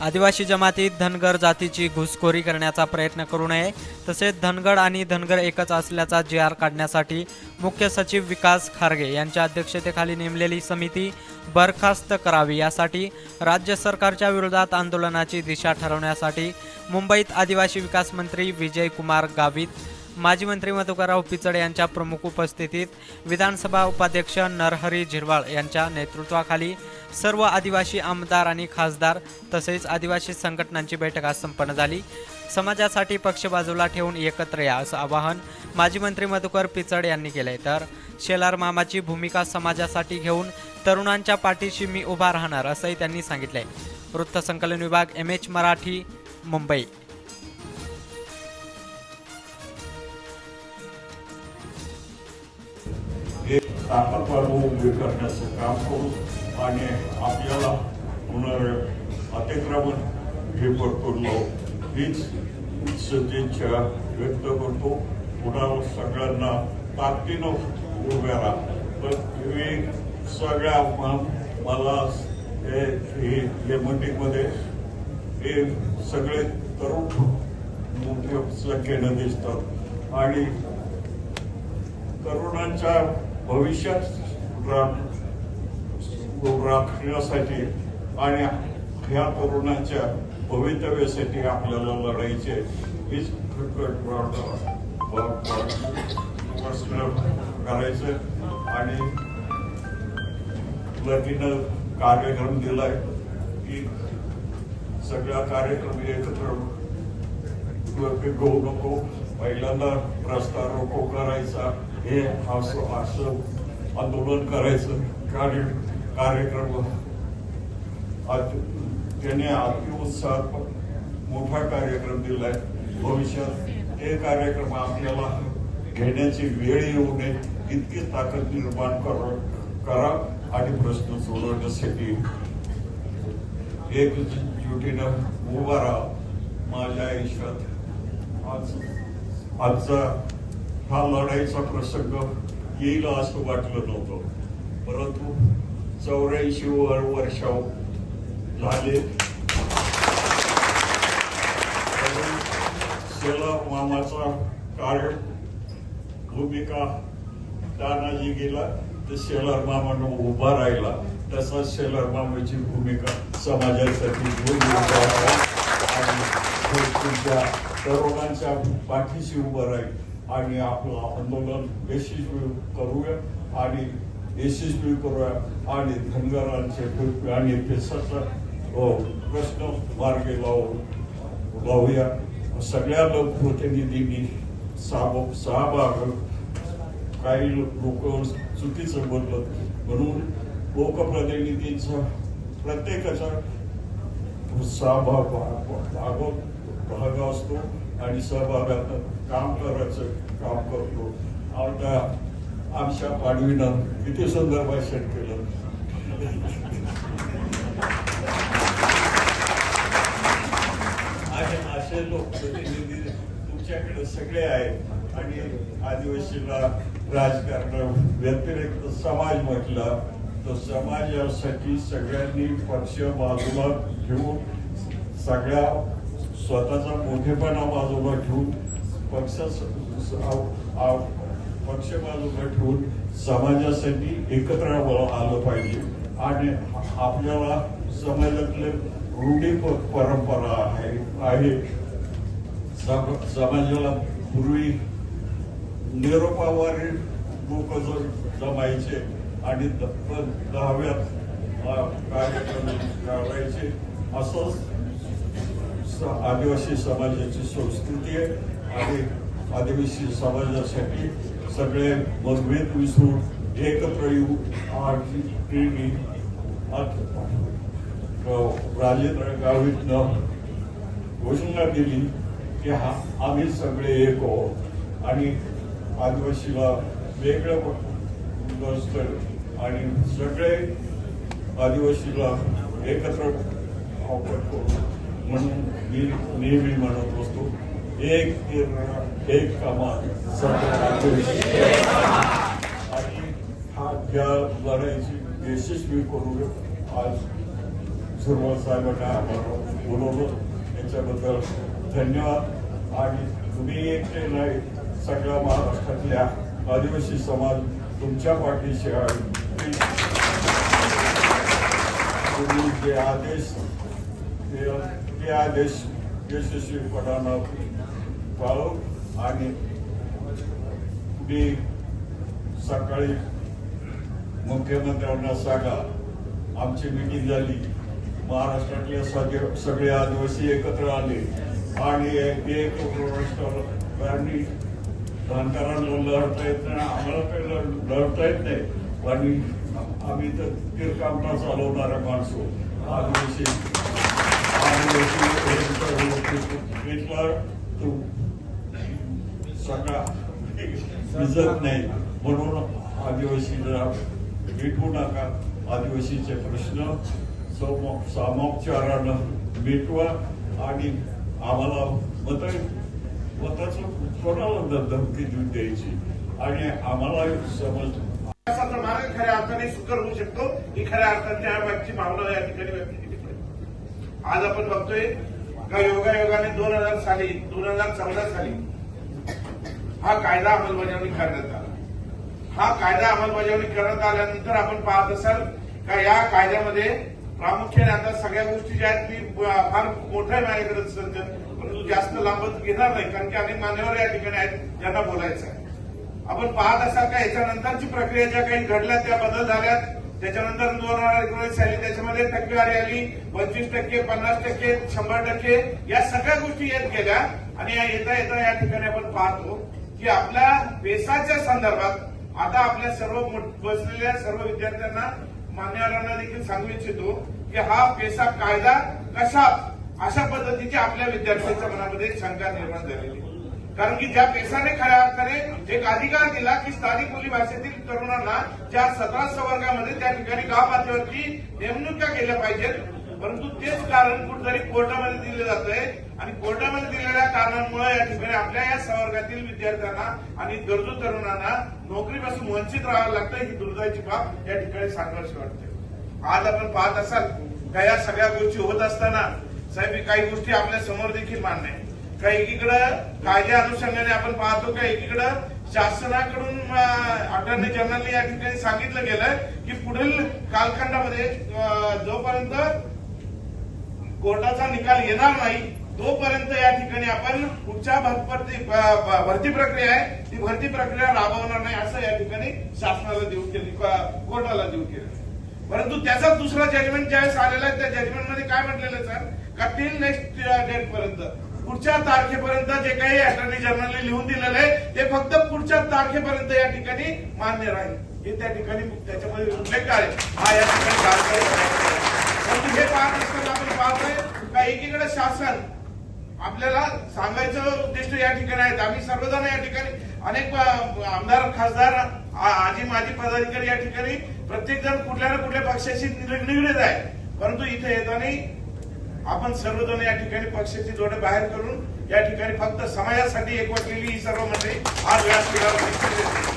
आदिवासी जमातीत धनगर जातीची घुसखोरी करण्याचा प्रयत्न करू नये. तसेच धनगड आणि धनगर एकच असल्याचा जी आर काढण्यासाठी मुख्य सचिव विकास खारगे यांच्या अध्यक्षतेखाली नेमलेली समिती बरखास्त करावी यासाठी राज्य सरकारच्या विरोधात आंदोलनाची दिशा ठरवण्यासाठी मुंबईत आदिवासी विकास मंत्री विजय कुमार गावित माजी मंत्री मधुकरराव पिचड यांच्या प्रमुख उपस्थितीत विधानसभा उपाध्यक्ष नरहरी झिरवाळ यांच्या नेतृत्वाखाली सर्व आदिवासी आमदार आणि खासदार तसेच आदिवासी संघटनांची बैठक आज संपन्न झाली. समाजासाठी पक्ष बाजूला ठेवून एकत्र या असं आवाहन माजी मंत्री मधुकर पिचड यांनी केलंय. तर शेलार मामाची भूमिका समाजासाठी घेऊन तरुणांच्या पाठीशी मी उभा राहणार असंही त्यांनी सांगितलंय. वृत्तसंकलन विभाग एम एच मराठी मुंबई. ताकदवार उभे करण्याचं काम करू आणि आपल्याला होणारं अतिक्रमण हे पडतो हीच सदिच्छा व्यक्त करतो. पुन्हा सगळ्यांना ताकदीनं उभ्या राहा. पण तुम्ही सगळ्या आव्हान मला हे मंडीमध्ये हे सगळे तरुण मोठ्या संख्येनं दिसतात. आणि तरुणांच्या भविष्यात राखण्यासाठी आणि ह्या तरुणांच्या भवितव्यासाठी आपल्याला लढायचे हीच करायचं आणि लकीनं कार्यक्रम दिलाय. की सगळा कार्यक्रम एकत्र घेऊ नको पहिल्यांदा रस्ता रोको करायचा. हे असं असं आंदोलन करायचं. कार्य कार्यक्रम आज त्याने अतिउत्साहात मोठा कार्यक्रम दिलाय. भविष्यात हे कार्यक्रम आपल्याला घेण्याची वेळ येऊ नये इतकी ताकद निर्माण करा करा आणि प्रश्न सोडवण्यासाठी एक जुटीनं उभा राहा. माझ्या आयुष्यात आज आजचा हा लढाईचा प्रसंग येईल असं वाटलं नव्हतं. परंतु चौऱ्याऐंशी वर वर्ष झाले. सेला मामाचा कार्य भूमिका तानाजी गेला तर शेलार मामानं उभा राहिला. तसा शेलार मामाची भूमिका समाजासाठी उभा आणि तुमच्या तरुणांच्या पाठीशी उभा राहील. आणि आपलं आंदोलन यशस्वी करूया आणि यशस्वी करूया आणि धनगरांचे आणि पेशाचा हो, प्रश्न मार्गे लावू लावूया. सगळ्या लोकप्रतिनिधींनी साब सहभाग. काही लोक चुकीचं बोललं म्हणून लोकप्रतिनिधींचा प्रत्येकाचा सहभाग भागवत भाग असतो आणि सहभागात काम करायचं काम करतो. आता आमच्या पाडवीनं किती सुंदर भाषण केलं. आणि असे लोकप्रतिनिधी तुमच्याकडे सगळे आहेत. आणि आदिवासीला राजकारण व्यतिरिक्त समाज म्हटला तर समाजासाठी सगळ्यांनी पक्ष बाजूला घेऊन सगळ्या स्वतःचा मोठेपणा बाजूला ठेवून पक्ष पक्ष बाजूला ठेवून समाजासाठी एकत्र आलं पाहिजे. आणि आपल्याला समाजातले रूढी परंपरा आहे आहे. समाजाला पूर्वी निरोपावारी लोक जमायचे. आणि दहाव्यात कार्यक्रम करायचे असंच स- आदिवासी समाजाची संस्कृती आहे आणि आदिवासी समाजासाठी सगळे मतभेद विसरून एकत्र येऊ आणि ती राजेंद्र गावितनं घोषणा दिली की हा आम्ही सगळे एक आहोत. आणि आदिवासीला वेगळं नसतं आणि सगळे आदिवासीला एकत्र म्हणून मी नेहमी म्हणत असतो एक एक कामात आणि हा त्या लढाईची यशस्वी करून आज सुरुवात साहेबांना आम्हाला बोलवलं. याच्याबद्दल धन्यवाद. आणि तुम्ही एकटे नाही सगळ्या महाराष्ट्रातल्या आदिवासी समाज तुमच्या पाठीशी आहे. तुम्ही जे आदेश ते ते आदेश यशस्वीपणानं पाळू आणि मी सकाळी मुख्यमंत्र्यांना सांगा आमची मिटिंग झाली महाराष्ट्रातले सगळे सगळे आदिवासी एकत्र आले आणि एक एक लढता येत नाही आम्हाला काही लढ- लढता येत नाही आणि आम्ही तर तिरकामटा चालवणारा माणसो. आदिवासी. आदिवासी इथला सगळा. भिजत नाही. म्हणून आदिवासीला भेटू नका. आदिवासीचे प्रश्न सम- सामोपचारानं मिटवा आणि आम्हाला मत मताचं कोणाला धमकी देऊन द्यायची? आणि आम्हाला समज असा मार्ग खऱ्या अर्थाने सुकर होऊ शकतो. ही खऱ्या अर्थाने त्या मागची भावना या ठिकाणी व्यक्त केली पाहिजे. आज आपण बघतोय का योगायोगाने दोन हजार साली दोन हजार चौदा साली हा कायदा अंमलबजावणी करण्यात आला. हा कायदा अंमलबजावणी करण्यात आल्यानंतर आपण पाहत असाल का या कायद्यामध्ये प्रामुख्याने आता सगळ्या गोष्टी ज्या आहेत ती फार मोठ्या माझ्याकडे परंतु जास्त लांबत घेणार नाही कारण की अनेक मान्यवर या ठिकाणी आहेत ज्यांना बोलायचं आहे. आपण पाहत असाल का याच्यानंतरची प्रक्रिया ज्या काही घडल्या त्या बदल झाल्यात. त्याच्यानंतर दोन हजार एकोणीस साली त्याच्यामध्ये टक्केवारी आली. पंचवीस टक्के पन्नास टक्के शंभर टक्के या सगळ्या गोष्टी येत गेल्या. आणि या येता येता या ठिकाणी आपण पाहतो की आपल्या पेसाच्या संदर्भात आता आपल्या सर्व बसलेल्या सर्व विद्यार्थ्यांना मान्यवरांना देखील सांगू इच्छितो की हा पेसा कायदा कशा अशा पद्धतीची आपल्या विद्यार्थ्यांच्या मनामध्ये शंका निर्माण झालेली आहे. कारण की ज्या पेसाने खऱ्या अर्थाने एक अधिकार दिला की स्थानिक बोली भाषेतील तरुणांना ज्या सतरा संवर्गामध्ये त्या ठिकाणी गाव पातळीवरती नेमणुका केल्या पाहिजेत परंतु तेच कारण कुठेतरी कोर्टामध्ये दिले जात आहे आणि कोर्टामध्ये दिलेल्या कारणांमुळे या ठिकाणी आपल्या या संवर्गातील विद्यार्थ्यांना आणि गरजू तरुणांना नोकरीपासून वंचित राहावं लागतं ही दुर्दैवाची बाब या ठिकाणी सांगावीशी वाटते. आज आपण पाहत असाल का या सगळ्या गोष्टी होत असताना साहेब काही गोष्टी आपल्यासमोर देखील मान्य आहे का एकीकडं कायद्या अनुषंगाने आपण पाहतो का एकीकडं शासनाकडून अटॉर्नी जनरलने या ठिकाणी सांगितलं गेलं की पुढील कालखंडामध्ये जोपर्यंत कोर्टाचा निकाल येणार नाही तोपर्यंत या ठिकाणी आपण पुढच्या भरती प्रक्रिया आहे. ती भरती प्रक्रिया राबवणार नाही असं या ठिकाणी शासनाला देऊ केली कोर्टाला देऊ केलं. परंतु त्याचा दुसरा जजमेंट ज्यावेळेस आलेला आहे त्या जजमेंटमध्ये काय म्हटलेलं सर का टिल नेक्स्ट डेट पर्यंत. पुढच्या तारखेपर्यंत जे काही अटॉर्नी जनरलने लिहून दिलेलं आहे ते फक्त पुढच्या तारखेपर्यंत या ठिकाणी मान्य राहील. हे त्या ठिकाणी त्याच्यामध्ये उल्लेख आहे? हा या ठिकाणी परंतु हे पाहत असताना आपण पाहतोय का एकीकडे शासन आपल्याला सांगायचं उद्दिष्ट या ठिकाणी आहेत. आम्ही सर्वजण या ठिकाणी अनेक आमदार खासदार आजी माजी पदाधिकारी या ठिकाणी प्रत्येक जण कुठल्या ना कुठल्या पक्षाशी निगडीत आहे. परंतु इथे येताना आपण सर्वजण या ठिकाणी पक्षाची जोडे बाहेर करून या ठिकाणी फक्त समाजासाठी एकवटलेली ही सर्व मंडळी आज व्यासपीठावर